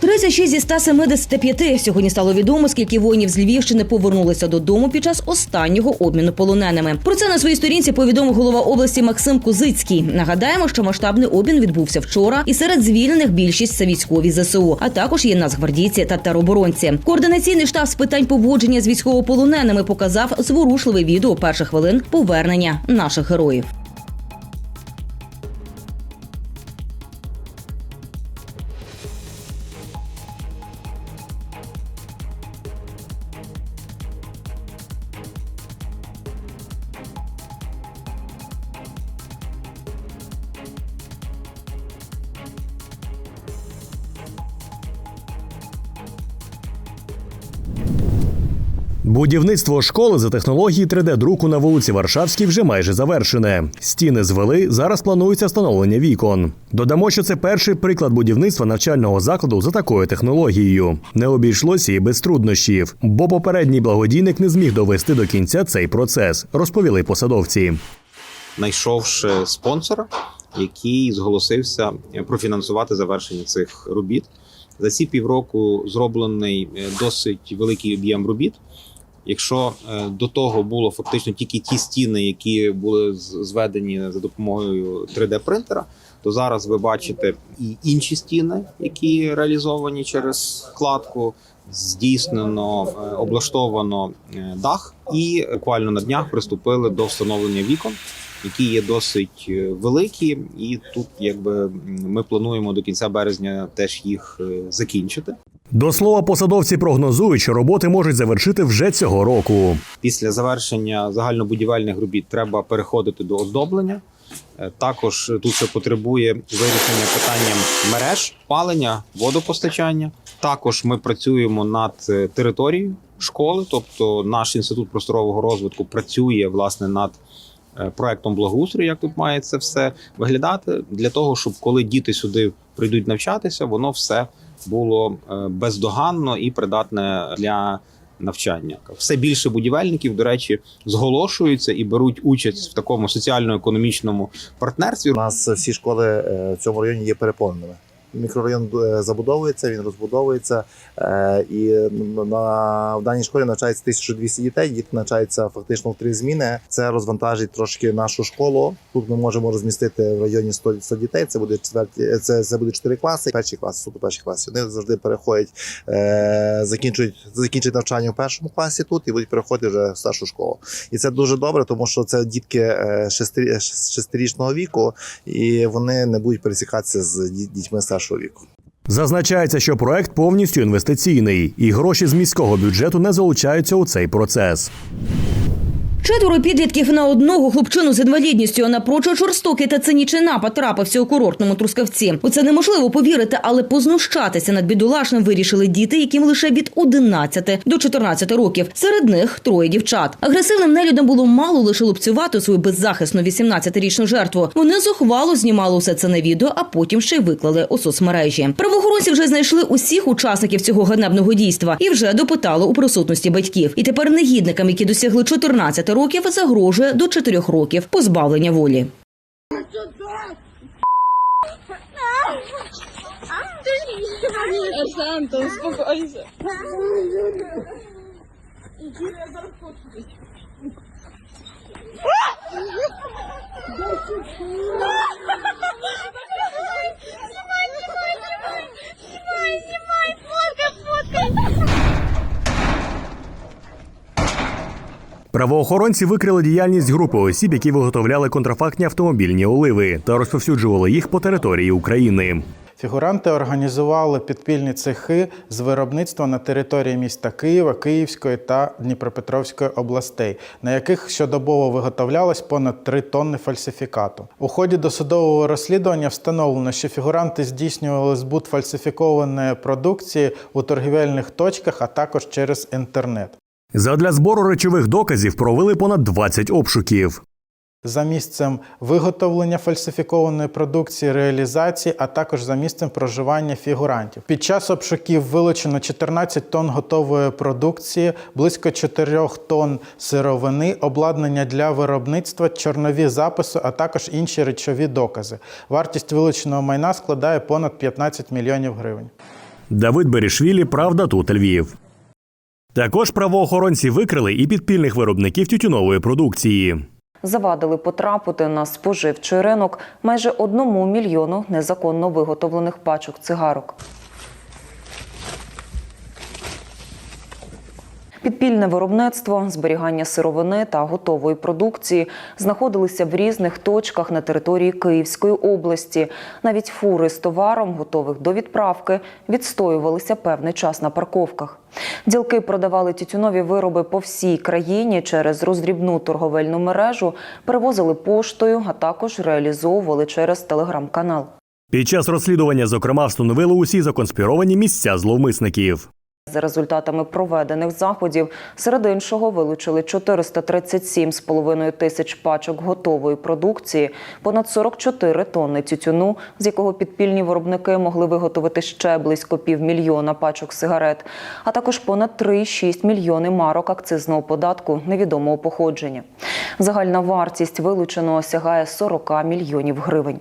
36 зі 175 сьогодні стало відомо, скільки воїнів з Львівщини повернулися додому під час останнього обміну полоненими. Про це на своїй сторінці повідомив голова області Максим Кузицький. Нагадаємо, що масштабний обмін відбувся вчора, і серед звільнених більшість це військові ЗСУ, а також є нацгвардійці та тероборонці. Координаційний штаб з питань поводження з військовополоненими показав зворушливе відео перших хвилин повернення наших героїв. Будівництво школи за технології 3D-друку на вулиці Варшавській вже майже завершене. Стіни звели. Зараз планується встановлення вікон. Додамо, що це перший приклад будівництва навчального закладу за такою технологією. Не обійшлося і без труднощів, бо попередній благодійник не зміг довести до кінця цей процес, розповіли посадовці. знайшовши спонсора, який зголосився профінансувати завершення цих робіт. За ці півроку зроблений е, досить великий об'єм робіт. Якщо е, до того було фактично тільки ті стіни, які були зведені за допомогою 3D-принтера, то зараз ви бачите і інші стіни, які реалізовані через кладку. Здійснено е, облаштовано е, дах, і буквально на днях приступили до встановлення вікон, які є досить великі, і тут, якби ми плануємо до кінця березня теж їх закінчити. До слова, посадовці прогнозують, що роботи можуть завершити вже цього року. Після завершення загальнобудівельних робіт треба переходити до оздоблення. Е, Також тут ще потребує вирішення питанням мереж, палення, водопостачання. Також ми працюємо над е, територією школи, тобто наш інститут просторового розвитку працює власне над е, проектом благоустрою, як тут має це все виглядати, для того, щоб коли діти сюди прийдуть навчатися, воно все було е, бездоганно і придатне для навчання. Все більше будівельників, до речі, зголошуються і беруть участь в такому соціально-економічному партнерстві. У нас всі школи е, в цьому районі є переповненими. Мікрорайон е, забудовується, він розбудовується, е, і на в даній школі навчається 1200 дітей. Діти навчаються фактично в три зміни. Це розвантажить трошки нашу школу. Тут ми можемо розмістити в районі 100, 100 дітей. Це буде четверті, це, це буде 4 класи. Перші класи, суто перші класи. Вони завжди переходять, е, закінчують закінчують навчання в першому класі тут і будуть переходити вже в старшу школу. І це дуже добре, тому що це дітки е, шести, шестирічного віку, і вони не будуть пересікатися з ді- дітьми старшого віку. Зазначається, що проект повністю інвестиційний, і гроші з міського бюджету не залучаються у цей процес. Четверо підлітків на одного хлопчину з інвалідністю а напрочуд жорстокий та цинічний напад трапився у курортному трускавці. У це неможливо повірити, але познущатися над бідолашним вирішили діти, яким лише від 11 до 14 років. Серед них троє дівчат. Агресивним нелюдам було мало лише лупцювати свою беззахисну 18-річну жертву. Вони зухвало знімали усе це на відео, а потім ще й виклали у соцмережі. Правоохоронці вже знайшли усіх учасників цього ганебного дійства і вже допитали у присутності батьків. І тепер негідникам, які досягли 14 років, загрожує до 4 років позбавлення волі. Арсен, успокойся. Правоохоронці викрили діяльність групи осіб, які виготовляли контрафактні автомобільні оливи та розповсюджували їх по території України. Фігуранти організували підпільні цехи з виробництва на території міста Києва, Київської та Дніпропетровської областей, на яких щодобово виготовлялось понад 3 тонни фальсифікату. У ході досудового розслідування встановлено, що фігуранти здійснювали збут фальсифікованої продукції у торгівельних точках, а також через інтернет. Задля збору речових доказів провели понад 20 обшуків. За місцем виготовлення фальсифікованої продукції, реалізації, а також за місцем проживання фігурантів. Під час обшуків вилучено 14 тонн готової продукції, близько 4 тонн сировини, обладнання для виробництва, чорнові записи, а також інші речові докази. Вартість вилученого майна складає понад 15 мільйонів гривень. Давид Берішвілі, Правда, тут Львів. Також правоохоронці викрили і підпільних виробників тютюнової продукції. Завадили потрапити на споживчий ринок майже одному мільйону незаконно виготовлених пачок цигарок. Підпільне виробництво, зберігання сировини та готової продукції знаходилися в різних точках на території Київської області. Навіть фури з товаром, готових до відправки, відстоювалися певний час на парковках. Ділки продавали тютюнові вироби по всій країні через роздрібну торговельну мережу, перевозили поштою, а також реалізовували через телеграм-канал. Під час розслідування, зокрема, встановили усі законспіровані місця зловмисників. За результатами проведених заходів, серед іншого вилучили 437,5 тисяч пачок готової продукції, понад 44 тонни тютюну, з якого підпільні виробники могли виготовити ще близько півмільйона пачок сигарет, а також понад 3,6 мільйони марок акцизного податку невідомого походження. Загальна вартість вилученого сягає 40 мільйонів гривень.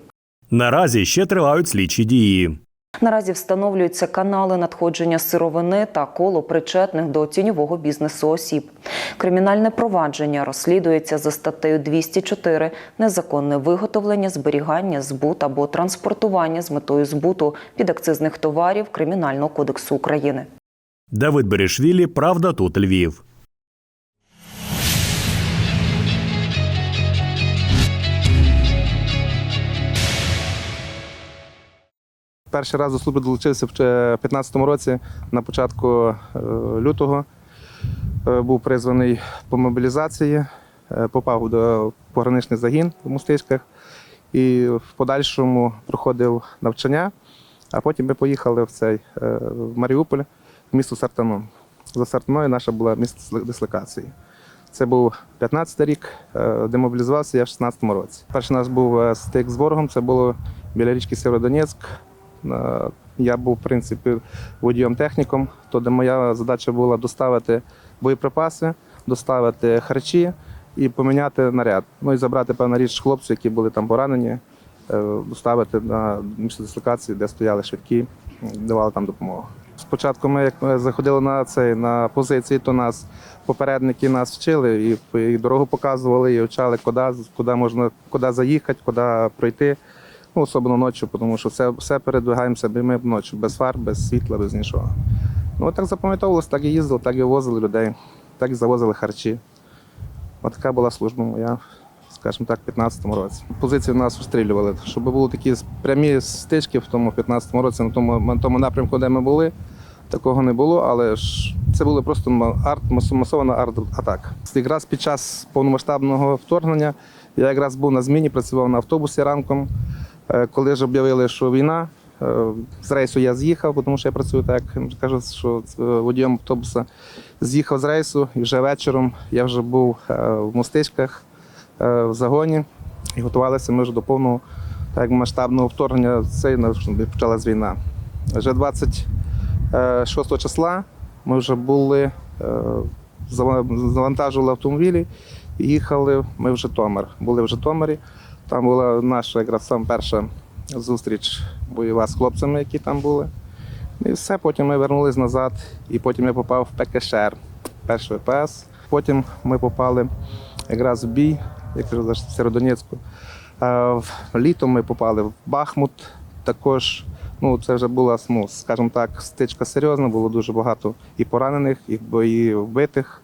Наразі ще тривають слідчі дії. Наразі встановлюються канали надходження сировини та коло причетних до тіньового бізнесу осіб. Кримінальне провадження розслідується за статтею 204 незаконне виготовлення, зберігання, збут або транспортування з метою збуту підакцизних товарів Кримінального кодексу України. Давид Берішвілі, Правда, тут Львів. Перший раз до служби долучився в 2015 році на початку е, лютого. Е, Був призваний по мобілізації, е, попав до пограничний загін в Мустичках і в подальшому проходив навчання, а потім ми поїхали в цей в Маріуполь, в місто Сартану. За Сартаною наша була місце дислокації. Це був 15 рік, е, демобілізувався я в 16-му році. Перший наш був стик з ворогом, це було біля річки Сєвєродонецьк. Е, Я був, в принципі, водієм техніком, то де моя задача була доставити боєприпаси, доставити харчі і поміняти наряд. Ну і забрати певна річ хлопців, які були там поранені, е, доставити на місце дислокації, де стояли швидкі, давали там допомогу. Спочатку ми, як ми заходили на цей на позиції, то нас попередники нас вчили і, і дорогу показували, і вчали, куди, куди можна куди заїхати, куди пройти. Ну, особливо ночі, тому що все, все передвигаємося ми ночі, без фар, без світла, без нічого. Ну, так запам'ятовувалось, так і їздили, так і возили людей, так і завозили харчі. От така була служба моя, скажімо так, в 15-му році. Позиції нас розстрілювали, щоб були такі прямі стички в тому 15-му році, на тому, на тому напрямку, де ми були. Такого не було, але ж це були просто арт, масо- масована арт-атака. Якраз під час повномасштабного вторгнення я якраз був на зміні, працював на автобусі ранком. Е, Коли ж об'явили, що війна, е, з рейсу я з'їхав, тому що я працюю так, кажуть, що е, водієм автобуса з'їхав з рейсу, і вже вечором я вже був в мостичках в загоні і готувалися ми вже до повного так, масштабного вторгнення. Це почалась війна. Вже 26 числа ми вже були, завантажували автомобілі їхали ми в Житомир. Були в Житомирі. Там була наша якраз сам перша зустріч бойова з хлопцями, які там були. І все, потім ми вернулись назад, і потім я попав в ПКШР, перший ВПС. Потім ми попали якраз в бій, я кажу, в Сєродонецьку. Літом ми попали в Бахмут. Також ну, це вже була, ну, скажімо так, стичка серйозна, було дуже багато і поранених, і бої вбитих.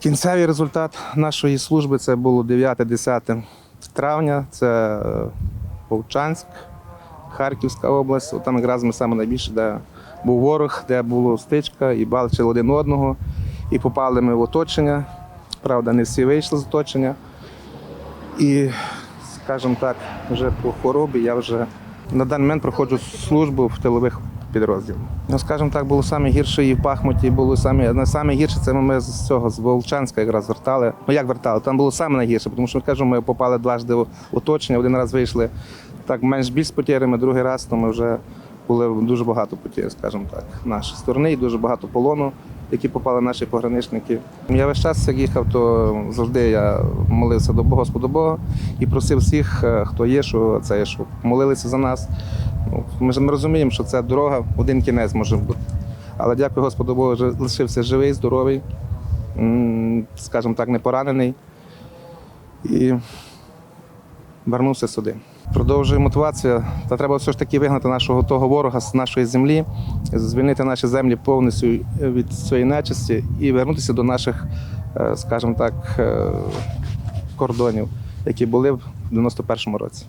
Кінцевий результат нашої служби це було 9-10 травня. Це е, Вовчанськ, Харківська область. От Там якраз ми саме найбільше, де був ворог, де була стичка, і бачили один одного. І попали ми в оточення. Правда, не всі вийшли з оточення. І, скажімо так, вже по хворобі я вже на даний момент проходжу службу в тилових підрозділах. Ну, скажімо так, було саме гірше і в Пахмуті, було саме, не саме гірше, це ми з цього, з Волчанська якраз вертали. Ну як вертали? Там було саме найгірше, тому що кажу, ми попали дважди в оточення, один раз вийшли так менш більш з потерями, другий раз то ми вже були дуже багато потір, скажімо так, нашої сторони, і дуже багато полону, які попали наші пограничники. Я весь час як їхав, то завжди я молився до Господа Бога і просив всіх, е, хто є, що це, є, щоб молилися за нас. Ми ж розуміємо, що це дорога, один кінець може бути. Але дякую Господу Богу, лишився живий, здоровий, скажімо так, не поранений. І вернувся сюди. Продовжує мотивація. Та треба все ж таки вигнати нашого того ворога з нашої землі, звільнити наші землі повністю від своєї нечисті і вернутися до наших, е, скажімо так, е, кордонів, які були в 91-му році.